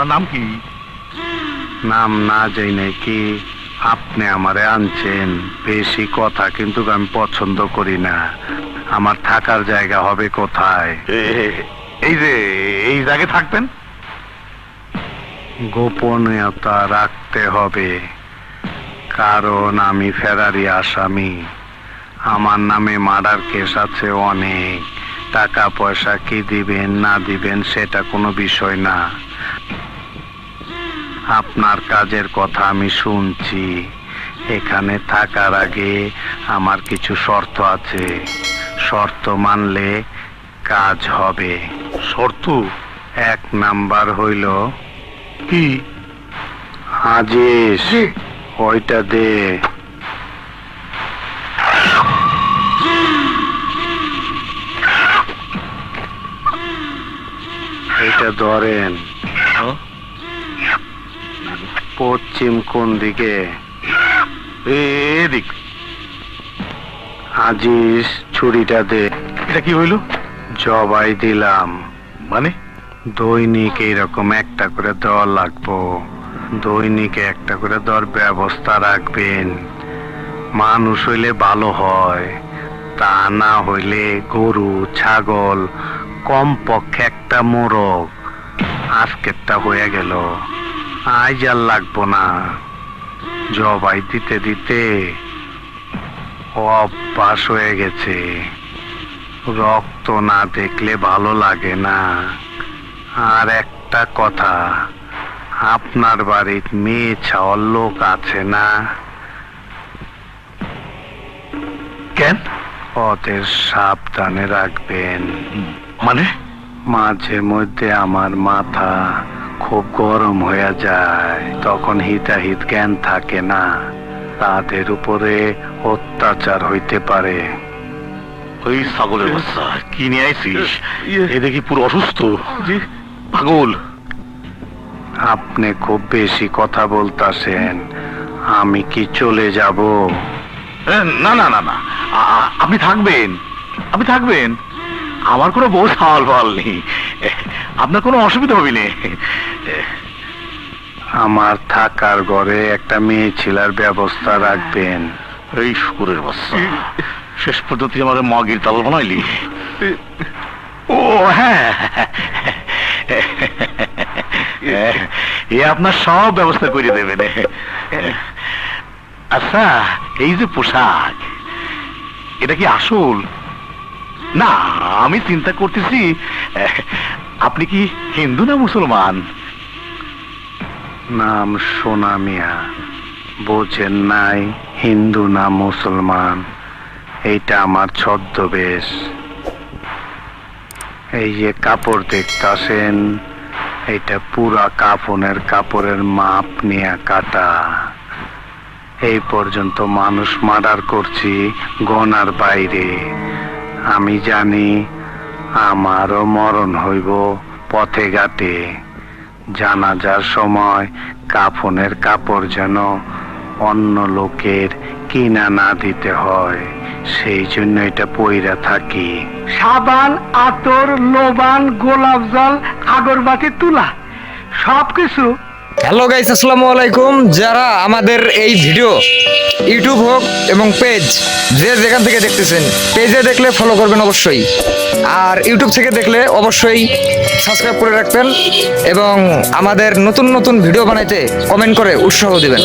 আপনার নাম কি? নাম না যাই নাকি আপনি আমারে আনছেন? বেশি কথা কিন্তু আমি পছন্দ করি না। আমার থাকার জায়গা হবে কোথায়? এই যে এই জায়গায় থাকবেন গোপনীয়তা রাখতে হবে। কারণ আমি ফেরারি আসামি। আমার নামে মার্ডার কেস আছে অনেক। টাকা পয়সা কি দিবেন না দিবেন সেটা কোনো বিষয় না। আপনার কাজের কথা আমি শুনছি। এখানে থাকার আগে আমার কিছু শর্ত আছে। শর্ত মানলে কাজ হবে। শর্ত? এক নাম্বার হইল কি? আজিস ওইটা দে। এইটা ধরেন। হ্যাঁ? পশ্চিম কোন দিকে? এদিক। আজিস ছুরিটা দে। এটা কি হইল? জবাই দিলাম। মানে? দৈনিক এইরকম একটা করে দেওয়া লাগবো। দৈনিক একটা করে দেওয়ার ব্যবস্থা রাখবেন। মানুষ হইলে ভালো হয় তা না হইলে গরু ছাগল কমপক্ষে একটা মোরগ। আজকেরটা হয়ে গেল। আজ আর লাগবো না। জবাই দিতে দিতে অভ্যাস হয়ে গেছে। রক্ত না দেখলে ভালো লাগে না। আর একটা কথা আপনার বাড়ির মেয়ে ছাওয়ার লোক আছে না? কেন? ওদের সাবধানে রাখবেন। মানে? মাঝে মধ্যে আমার মাথা খুব গরম হয়ে যায়। তখন হিতাহিত জ্ঞান থাকে না। তাদের উপরে অত্যাচার হইতে পারে। ওই ছাগলের বাচ্চা কি নিয়ে আইছিস? এ দেখি পুরো অসুস্থ। পাগল। আপনি খুব বেশি কথা বলতাছেন। আমি কি চলে যাব? না না না না। আপনি থাকবেন। আপনি থাকবেন। আমার কোনো বউ সাওয়াল ফাল নেই। এ, আপনার কোনো অসুবিধা হবে না। আমার থাকার ঘরে একটা মেয়ে ছেলের ব্যবস্থা রাখবেন। এই শুকুরের বাচ্চা শেষ পর্যন্ত আমাকে মগির তাল বানাইলি। ও হ্যাঁ। এ আপনার সব ব্যবস্থা করে দেবেন। আচ্ছা এই যে পোশাক এটা কি আসল? না আমি চিন্তা করতেছি আপনি কি হিন্দু না মুসলমান? নাম সোনা মিয়া। বোঝেন নাই হিন্দু না মুসলমান। এইটা আমার ছদ্মবেশ। এই যে কাপড় দেখতাছেন, এইটা পুরা কাফনের কাপড়ের মাপ নিয়ে কাটা। এই পর্যন্ত মানুষ মার্ডার করছি গনার বাইরে। আমি জানি আমারও মরণ হইব পথে ঘাটে। জানাজার সময় কাফনের কাপড় যেন অন্য লোকের কিনা না দিতে হয়, সেই জন্য এটা পইরা থাকি। সাবান, আতর, লোবান, গোলাপ জল, আগরবাতি, তুলা, সবকিছু হ্যালো গাইস আসসালামু আলাইকুম। যারা আমাদের এই ভিডিও ইউটিউব হোক এবং পেজ যে যেখান থেকে দেখতেছেন পেজে দেখলে ফলো করবেন অবশ্যই। আর ইউটিউব থেকে দেখলে অবশ্যই সাবস্ক্রাইব করে রাখবেন এবং আমাদের নতুন নতুন ভিডিও বানাইতে কমেন্ট করে উৎসাহ দিবেন।